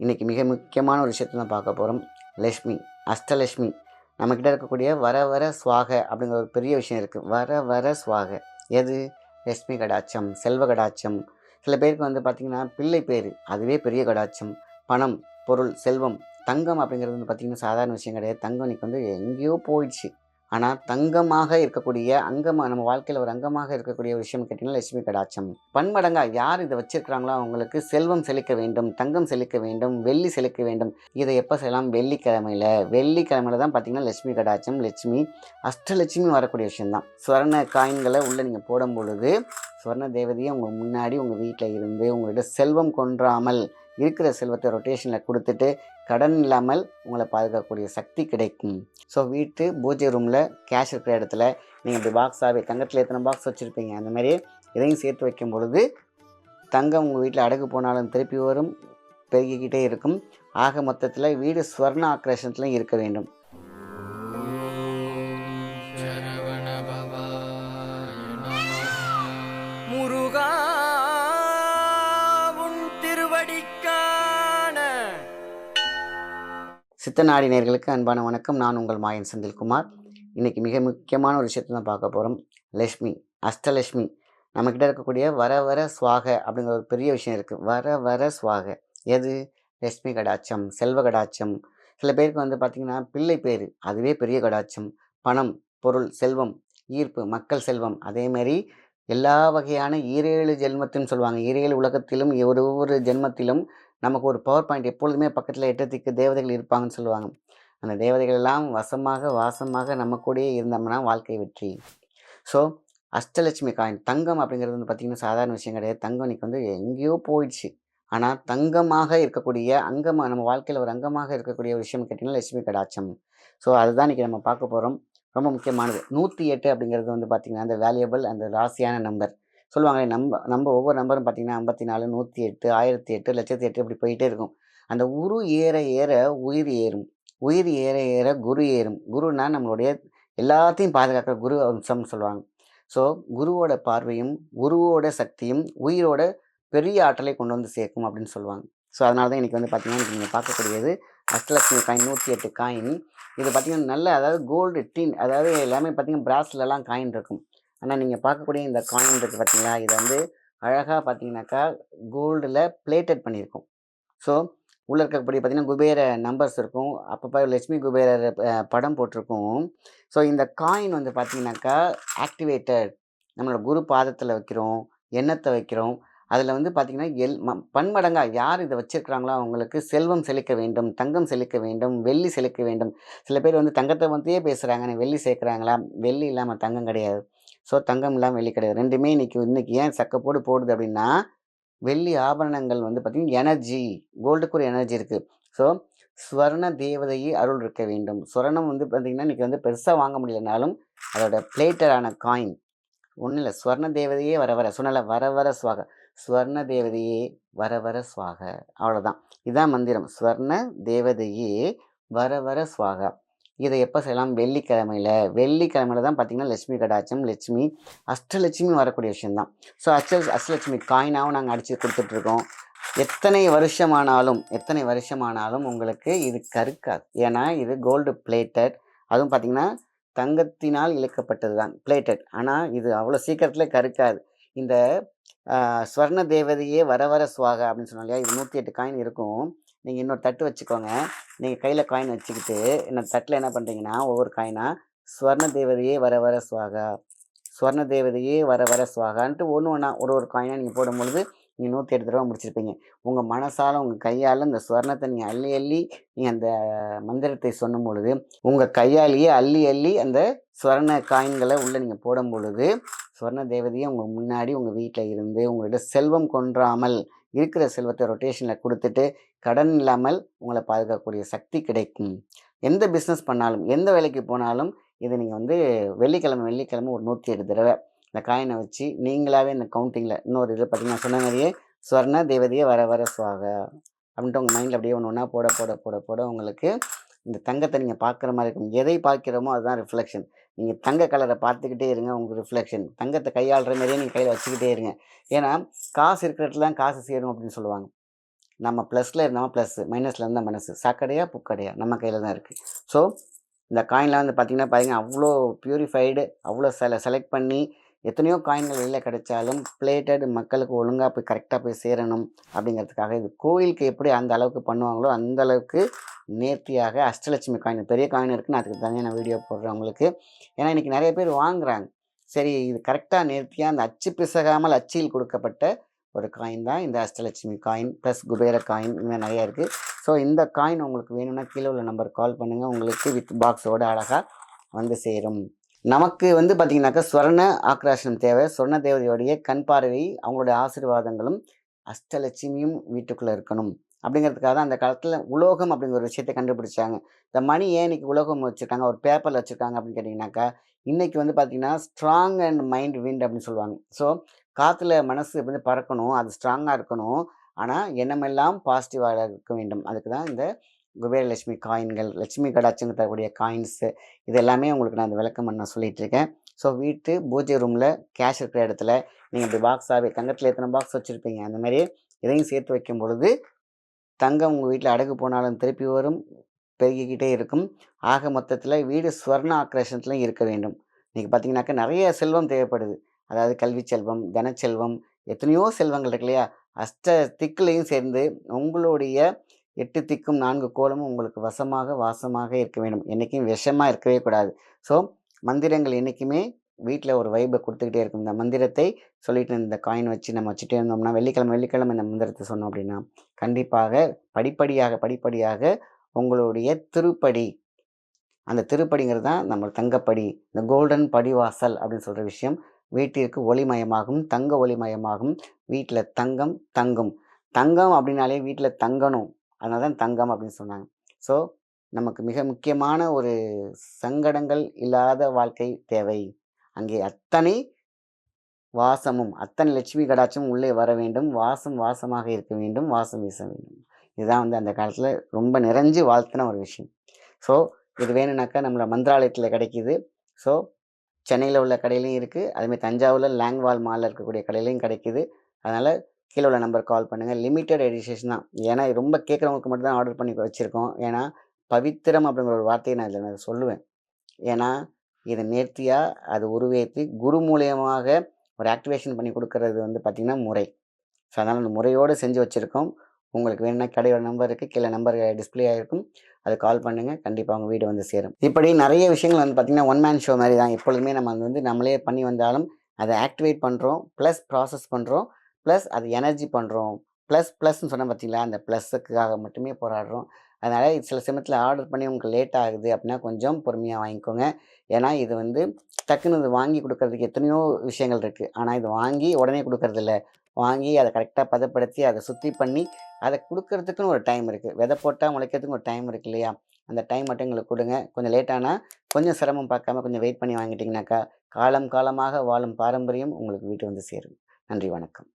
இன்றைக்கி மிக முக்கியமான ஒரு விஷயத்தை தான் பார்க்க போகிறோம் லக்ஷ்மி அஷ்டலக்ஷ்மி. நம்மக்கிட்ட இருக்கக்கூடிய வர வர சுவாக அப்படிங்கிற ஒரு பெரிய விஷயம் இருக்குது வர வர சுவாக. எது? லக்ஷ்மி கடாட்சம் செல்வ கடாட்சம். சில பேருக்கு வந்து பார்த்திங்கன்னா பிள்ளை பேர் அதுவே பெரிய கடாட்சம். பணம் பொருள் செல்வம் தங்கம் அப்படிங்கிறது வந்து பார்த்திங்கன்னா சாதாரண விஷயம் கிடையாது. தங்கம் இன்னைக்கு வந்து எங்கேயோ போயிடுச்சு. ஆனால் தங்கமாக இருக்கக்கூடிய அங்கமாக நம்ம வாழ்க்கையில் ஒரு அங்கமாக இருக்கக்கூடிய ஒரு விஷயம் கேட்டிங்கன்னா லட்சுமி கடாட்சம். பன்மடங்கா யார் இதை வச்சிருக்கிறாங்களோ அவங்களுக்கு செல்வம் செழிக்க வேண்டும் தங்கம் செழிக்க வேண்டும் வெள்ளி செழிக்க வேண்டும். இதை எப்போ செய்யலாம்? வெள்ளிக்கிழமையில். வெள்ளிக்கிழமையில தான் பார்த்தீங்கன்னா லட்சுமி கடாட்சம் லட்சுமி அஷ்டலட்சுமி வரக்கூடிய விஷயம்தான். ஸ்வர்ண காயின்களை உள்ளே நீங்கள் போடும் பொழுது ஸ்வர்ண தேவதையை உங்கள் முன்னாடி உங்கள் வீட்டில் இருந்து உங்கள்கிட்ட செல்வம் கொன்றாமல் இருக்கிற செல்வத்தை ரொட்டேஷனில் கொடுத்துட்டு கடன் இல்லாமல் உங்களை பாதுகாக்கக்கூடிய சக்தி கிடைக்கும். ஸோ வீட்டு பூஜை ரூமில் கேஷ் இருக்கிற இடத்துல நீங்கள் இப்படி பாக்ஸாகவே தங்கத்தில் எத்தனை பாக்ஸ் வச்சுருப்பீங்க? அந்த மாதிரி இதையும் சேர்த்து வைக்கும் பொழுது தங்கம் உங்கள் வீட்டில் அடகு போனாலும் திருப்பி வரும் பெருகிக்கிட்டே இருக்கும். ஆக மொத்தத்தில் வீடு ஸ்வர்ண ஆக்ரேஷனத்தில் இருக்க வேண்டும். சித்தநாடி நேர்களுக்கு அன்பான வணக்கம். நான் உங்கள் மாயன் செந்தில்குமார். இன்றைக்கி மிக முக்கியமான ஒரு விஷயத்தை தான் பார்க்க போகிறோம் லக்ஷ்மி அஷ்டலக்ஷ்மி நம்மக்கிட்ட இருக்கக்கூடிய வர வர சுவாக அப்படிங்கிற ஒரு பெரிய விஷயம் இருக்குது வர வர சுவாக. எது? லக்ஷ்மி கடாட்சம் செல்வ கடாட்சம். சில பேருக்கு வந்து பார்த்திங்கன்னா பிள்ளை பேர் அதுவே பெரிய கடாட்சம். பணம் பொருள் செல்வம் ஈர்ப்பு மக்கள் செல்வம். அதேமாரி எல்லா வகையான ஈரேழு ஜென்மத்திலும் சொல்லுவாங்க. ஈரேழு உலகத்திலும் ஒரு ஒரு ஜென்மத்திலும் நமக்கு ஒரு பவர் பாயிண்ட் எப்பொழுதுமே பக்கத்தில் எட்டத்துக்கு தேவதைகள் இருப்பாங்கன்னு சொல்லுவாங்க. அந்த தேவதைகள் எல்லாம் வசமாக வாசமாக நம்ம கூடயே இருந்தோம்னா வாழ்க்கை வெற்றி. ஸோ அஷ்டலட்சுமி காயின் தங்கம் அப்படிங்கிறது வந்து பார்த்திங்கன்னா சாதாரண விஷயம் கிடையாது. தங்கம் இன்னைக்கு வந்து எங்கேயோ போயிடுச்சு. ஆனால் தங்கமாக இருக்கக்கூடிய அங்கமாக நம்ம வாழ்க்கையில் ஒரு அங்கமாக இருக்கக்கூடிய ஒரு விஷயம் கேட்டிங்கன்னா லட்சுமி கடாட்சம். ஸோ அதுதான் இன்றைக்கி நம்ம பார்க்க போகிறோம் ரொம்ப முக்கியமானது. நூற்றி எட்டு அப்படிங்கிறது வந்து பார்த்திங்கன்னா அந்த வேல்யூபிள் அந்த ராசியான நம்பர் சொல்லுவாங்களே நம்ம நம்ம ஒவ்வொரு நம்பரும் பார்த்திங்கன்னா ஐம்பத்தி நாலு நூற்றி எட்டு ஆயிரத்தி எட்டு லட்சத்தி எட்டு இப்படி போயிட்டே இருக்கும். அந்த உரு ஏற ஏற உயிர் ஏறும். உயிர் ஏற ஏற குரு ஏறும். குருனா நம்மளுடைய எல்லாத்தையும் பாதுகாக்கிற குரு அம்சம்னு சொல்லுவாங்க. ஸோ குருவோட பார்வையும் குருவோட சக்தியும் உயிரோட பெரிய ஆற்றலை கொண்டு வந்து சேர்க்கும் அப்படின்னு சொல்லுவாங்க. ஸோ அதனால தான் இன்றைக்கி வந்து பார்த்திங்கன்னா நீங்கள் பார்க்கக்கூடியது அஷ்டலட்சுமி காயின் நூற்றி எட்டு காயின். இது பார்த்திங்கன்னா நல்ல அதாவது கோல்டு டின் அதாவது எல்லாமே பார்த்திங்கன்னா பிராஸ்லலாம் காயின் இருக்கும். ஆனால் நீங்கள் பார்க்கக்கூடிய இந்த காயின் இருக்குது பார்த்தீங்களா? இது வந்து அழகாக பார்த்தீங்கன்னாக்கா கோல்டில் பிளேட்டட் பண்ணியிருக்கும். ஸோ உள்ளே இருக்கக்கூடிய பார்த்தீங்கன்னா குபேர நம்பர்ஸ் இருக்கும். அப்பப்போ லட்சுமி குபேரர் படம் போட்டிருக்கும். ஸோ இந்த காயின் வந்து பார்த்தீங்கன்னாக்கா ஆக்டிவேட்டட் நம்மளோட குரு பாதத்தில் வைக்கிறோம் எண்ணத்தை வைக்கிறோம். அதில் வந்து பார்த்திங்கன்னா எல் ம பன்மடங்காக யார் இதை வச்சுருக்கிறாங்களோ அவங்களுக்கு செல்வம் செழிக்க வேண்டும் தங்கம் செழிக்க வேண்டும் வெள்ளி செழிக்க வேண்டும். சில பேர் வந்து தங்கத்தை பற்றியே பேசுகிறாங்க ஆனால் வெள்ளி சேர்க்குறாங்களா? வெள்ளி இல்லாமல் தங்கம் கிடையாது. ஸோ தங்கம் இல்லாமல் வெள்ளி கிடையாது. ரெண்டுமே இன்றைக்கி இன்னைக்கு ஏன் சக்கப்போடு போடுது அப்படின்னா வெள்ளி ஆபரணங்கள் வந்து பார்த்திங்கன்னா எனர்ஜி கோல்டுக்கு ஒரு எனர்ஜி இருக்குது ஸோ ஸ்வர்ண தேவதையை அருள் இருக்க வேண்டும். ஸ்வரணம் வந்து பார்த்திங்கன்னா இன்றைக்கி வந்து பெருசாக வாங்க முடியலனாலும் அதோட பிளேட்டரான காயின். ஒன்றும் இல்லை. ஸ்வர்ண தேவதையே வர வர சொன்னல வர வர சுவாக. ஸ்வர்ண தேவதையே வர வர சுவாக. அவ்வளோதான் இதுதான் மந்திரம். ஸ்வர்ண தேவதையே வர வர சுவாகா. இதை எப்போ செய்யலாம்? வெள்ளிக்கிழமையில். வெள்ளிக்கிழமையில தான் பார்த்தீங்கன்னா லட்சுமி கடாட்சம் லட்சுமி அஷ்டலட்சுமி வரக்கூடிய விஷயந்தான் ஸோ அஷ்ட அஷ்டலட்சுமி காயினாகவும் நாங்கள் அடித்து கொடுத்துட்ருக்கோம் எத்தனை வருஷமானாலும் எத்தனை வருஷமானாலும் உங்களுக்கு இது கருக்காது. ஏன்னா இது கோல்டு பிளேட்டட் அதுவும் பார்த்தீங்கன்னா தங்கத்தினால் இழுக்கப்பட்டது தான் பிளேட்டட் ஆனால் இது அவ்வளோ சீக்கிரத்தில் கருக்காது. இந்த ஸ்வர்ண தேவதையே வர வர சுவாக அப்படின்னு சொன்னாலையா இல்லையா? இது நூற்றி எட்டு காயின் இருக்கும். நீங்கள் இன்னொரு தட்டு வச்சுக்கோங்க. நீங்கள் கையில் காயின் வச்சுக்கிட்டு இந்த தட்டில் என்ன பண்ணுறீங்கன்னா ஒவ்வொரு காயினாக ஸ்வர்ண தேவதையே வர வர சுவாகா. ஸ்வர்ண தேவதையே வர வர சுவாகான்ட்டு ஒன்று ஒன்றா ஒரு ஒரு காயினாக நீங்கள் போடும் பொழுது நீங்கள் நூற்றி எட்டு தடவை முடிச்சிருப்பீங்க. உங்கள் மனசால் உங்கள் கையால் இந்த ஸ்வர்ணத்தை நீங்கள் அள்ளி அள்ளி நீங்கள் அந்த மந்திரத்தை சொல்லும் பொழுது உங்கள் கையாலேயே அள்ளி அள்ளி அந்த ஸ்வர்ண காயின்களை உள்ளே நீங்கள் போடும் பொழுது ஸ்வர்ண தேவதையை உங்கள் முன்னாடி உங்கள் வீட்டில் இருந்து உங்கள்கிட்ட செல்வம் கொன்றாமல் இருக்கிற செல்வத்தை ரொட்டேஷனில் கொடுத்துட்டு கடன் இல்லாமல் உங்களை பாதுகாக்கக்கூடிய சக்தி கிடைக்கும். எந்த பிஸ்னஸ் பண்ணாலும் எந்த வேலைக்கு போனாலும் இதை நீங்கள் வந்து வெள்ளிக்கிழமை வெள்ளிக்கிழமை ஒரு நூற்றி எட்டு தடவை இந்த காயினை வச்சு நீங்களாகவே இந்த கவுண்டிங்கில் இன்னொரு இது பார்த்தீங்கன்னா சொன்ன மாதிரியே ஸ்வர்ண தேவதையே வர வர சுவாக அப்படின்ட்டு உங்கள் மைண்டில் அப்படியே ஒன்று ஒன்றா போட போட போட போட உங்களுக்கு இந்த தங்கத்தை நீங்கள் பார்க்குற மாதிரி இருக்கும். எதை பார்க்கிறோமோ அதுதான் ரிஃப்ளெக்ஷன் நீங்கள் தங்க கலரை பார்த்துக்கிட்டே இருங்க உங்கள் ரிஃப்ளெக்ஷன் தங்கத்தை கையாளுற மாதிரியே நீங்கள் கையில் வச்சுக்கிட்டே இருங்க. ஏன்னா காசு இருக்கிற இடத்துல தான் காசு சேரும் அப்படின்னு சொல்லுவாங்க. நம்ம ப்ளஸில் இருந்தோம் ப்ளஸ் மைனஸில் இருந்தால் மனசு சாக்கடையா புக்கடையா நம்ம கையில் தான் இருக்குது ஸோ இந்த காயின்லாம் வந்து பார்த்திங்கன்னா பாருங்க அவ்வளோ ப்யூரிஃபைடு அவ்வளோ செல செலக்ட் பண்ணி எத்தனையோ காயின்கள் வெளியில் கிடைச்சாலும் பிளேட்டட் மக்களுக்கு ஒழுங்காக போய் கரெக்டாக போய் சேரணும் அப்படிங்கிறதுக்காக இது கோயிலுக்கு எப்படி அந்த அளவுக்கு பண்ணுவாங்களோ அந்த அளவுக்கு நேர்த்தியாக அஷ்டலட்சுமி காயின் பெரிய காயின் இருக்குன்னு அதுக்கு தனியாக நான் வீடியோ போடுறேன் உங்களுக்கு. ஏன்னா இன்றைக்கி நிறைய பேர் வாங்குகிறாங்க சரி இது கரெக்டாக நேர்த்தியாக அந்த அச்சு பிசகாமல் அச்சில் கொடுக்கப்பட்ட ஒரு காயின் தான் இந்த Ashtalakshmi coin plus Kubera coin இன்னும் நிறையா இருக்குது ஸோ இந்த காயின் உங்களுக்கு வேணும்னா கீழே உள்ள நம்பர் கால் பண்ணுங்கள் உங்களுக்கு வித் பாக்ஸோட அழகாக வந்து சேரும். நமக்கு வந்து பார்த்திங்கனாக்கா ஸ்வர்ண ஆக்ராஷனம் தேவை. சொர்ண தேவதையோடைய கண் பார்வை அவங்களுடைய ஆசீர்வாதங்களும் அஷ்டலட்சுமியும் வீட்டுக்குள்ளே இருக்கணும். அப்படிங்கிறதுக்காக தான் அந்த காலத்தில் உலோகம் அப்படிங்கிற ஒரு விஷயத்தை கண்டுபிடிச்சாங்க. இந்த மணி ஏன் இன்னைக்கு உலோகம் வச்சுருக்காங்க? ஒரு பேப்பரில் வச்சுருக்காங்க அப்படின்னு கேட்டிங்கனாக்கா இன்றைக்கி வந்து பார்த்திங்கன்னா ஸ்ட்ராங் அண்ட் மைண்ட் விண்ட் அப்படின்னு சொல்லுவாங்க. ஸோ காற்றுல மனசு வந்து பறக்கணும் அது ஸ்ட்ராங்காக இருக்கணும். ஆனால் எண்ணமெல்லாம் பாசிட்டிவாக இருக்க வேண்டும். அதுக்கு தான் இந்த குபேரலட்சுமி காயின்கள் லட்சுமி கடாட்சங்க தரக்கூடிய காயின்ஸு இது எல்லாமே உங்களுக்கு நான் அந்த விளக்கம் பண்ண நான் இருக்கேன் ஸோ வீட்டு பூஜை ரூமில் கேஷ் இருக்கிற இடத்துல நீங்கள் இப்படி பாக்ஸாகவே தங்கத்தில் எத்தனை பாக்ஸ் வச்சுருப்பீங்க? அந்த மாதிரி இதையும் சேர்த்து வைக்கும் பொழுது தங்கம் உங்கள் வீட்டில் அடகு போனாலும் திருப்பி வரும் பெருகிக்கிட்டே இருக்கும். ஆக மொத்தத்தில் வீடு ஸ்வர்ண ஆக்ரேஷன்ஸ்லாம் இருக்க வேண்டும். இன்றைக்கி பார்த்தீங்கன்னாக்கா நிறைய செல்வம் தேவைப்படுது. அதாவது கல்வி செல்வம் தனச்செல்வம் எத்தனையோ செல்வங்கள் இருக்கு இல்லையா? அஷ்ட திக்குலையும் சேர்ந்து உங்களுடைய எட்டு திக்கும் நான்கு கோலமும் உங்களுக்கு வசமாக வாசமாக இருக்க வேண்டும். என்றைக்கும் விஷமாக இருக்கவே கூடாது. ஸோ மந்திரங்கள் என்றைக்குமே வீட்டில் ஒரு வைப்பை கொடுத்துக்கிட்டே இருக்கும். இந்த மந்திரத்தை சொல்லிட்டு இந்த காயின் வச்சு நம்ம வச்சுட்டே இருந்தோம்னா வெள்ளிக்கிழமை வெள்ளிக்கிழமை இந்த மந்திரத்தை சொன்னோம் அப்படின்னா கண்டிப்பாக படிப்படியாக படிப்படியாக உங்களுடைய திருப்படி அந்த திருப்படிங்கிறது தான் நம்ம தங்கப்படி இந்த கோல்டன் படிவாசல் அப்படின்னு சொல்கிற விஷயம் வீட்டிற்கு ஒளிமயமாகும் தங்க ஒளிமயமாகும் வீட்டில் தங்கம் தங்கும். தங்கம் அப்படின்னாலே வீட்டில் தங்கணும். அதனால தான் தங்கம் அப்படின்னு சொன்னாங்க. ஸோ நமக்கு மிக முக்கியமான ஒரு சங்கடங்கள் இல்லாத வாழ்க்கை தேவை. அங்கே அத்தனை வாசமும் அத்தனை லட்சுமி கடாட்சமும் உள்ளே வர வேண்டும். வாசம் வாசமாக இருக்க வேண்டும். வாசம் வீச வேண்டும். இதுதான் வந்து அந்த காலத்தில் ரொம்ப நிறைஞ்சு வாழ்த்தின ஒரு விஷயம். ஸோ இது வேணும்னாக்கா நம்மளோட மந்திராலயத்தில் கிடைக்கிது. ஸோ சென்னையில் உள்ள கடையிலையும் இருக்குது அதுமாதிரி தஞ்சாவூரில் லேங்வால் மாலில் இருக்கக்கூடிய கடையிலையும் கிடைக்கிது. அதனால் கீழே உள்ள நம்பர் கால் பண்ணுங்கள் லிமிட்டட் எடிஷேஷன் தான். ஏன்னா ரொம்ப கேட்குறவங்களுக்கு மட்டும் தான் ஆர்டர் பண்ணி வச்சுருக்கோம். ஏன்னா பவித்திரம் அப்படிங்கிற ஒரு வார்த்தையை நான் இதில் நான் சொல்லுவேன். ஏன்னா இதை நேர்த்தியாக அது உருவேற்றி குரு மூலியமாக ஒரு ஆக்டிவேஷன் பண்ணி கொடுக்கறது வந்து பார்த்திங்கன்னா முறை. ஸோ அதனால் அந்த முறையோடு செஞ்சு வச்சுருக்கோம். உங்களுக்கு வேணும்னா கடையோட நம்பர் இருக்குது கீழே நம்பர் டிஸ்பிளே ஆகிருக்கும் அது கால் பண்ணுங்கள் கண்டிப்பாக உங்கள் வீடு வந்து சேரும். இப்படி நிறைய விஷயங்கள் வந்து பார்த்திங்கன்னா ஒன் மேன் ஷோ மாதிரி தான். எப்பொழுதுமே நம்ம வந்து நம்மளே பண்ணி வந்தாலும் அதை ஆக்டிவேட் பண்ணுறோம் ப்ளஸ் ப்ராசஸ் பண்ணுறோம் ப்ளஸ் அது எனர்ஜி பண்ணுறோம் ப்ளஸ் ப்ளஸ்ன்னு சொன்னால் பார்த்தீங்களா? அந்த ப்ளஸ்ஸுக்காக மட்டுமே போராடுறோம். அதனால் சில சமயத்தில் ஆர்டர் பண்ணி உங்களுக்கு லேட் ஆகுது அப்படின்னா கொஞ்சம் பொறுமையாக வாங்கிக்கோங்க. ஏன்னா இது வந்து டக்குன்னு இது வாங்கி கொடுக்கறதுக்கு எத்தனையோ விஷயங்கள் இருக்குது ஆனால் இது வாங்கி உடனே கொடுக்கறதில்ல. வாங்கி அதை கரெக்டாக பதப்படுத்தி அதை சுத்தி பண்ணி அதை கொடுக்கறதுக்குன்னு ஒரு டைம் இருக்குது விதை போட்டால் முளைக்கிறதுக்கு ஒரு டைம் இருக்கு இல்லையா? அந்த டைம் மட்டும் எங்களுக்கு கொடுங்க. கொஞ்சம் லேட்டானால் கொஞ்சம் சிரமம் பார்க்காம கொஞ்சம் வெயிட் பண்ணி வாங்கிட்டிங்கனாக்கா காலம் காலமாக வாழும் பாரம்பரியம் உங்களுக்கு வீட்டு வந்து சேரும். நன்றி வணக்கம்.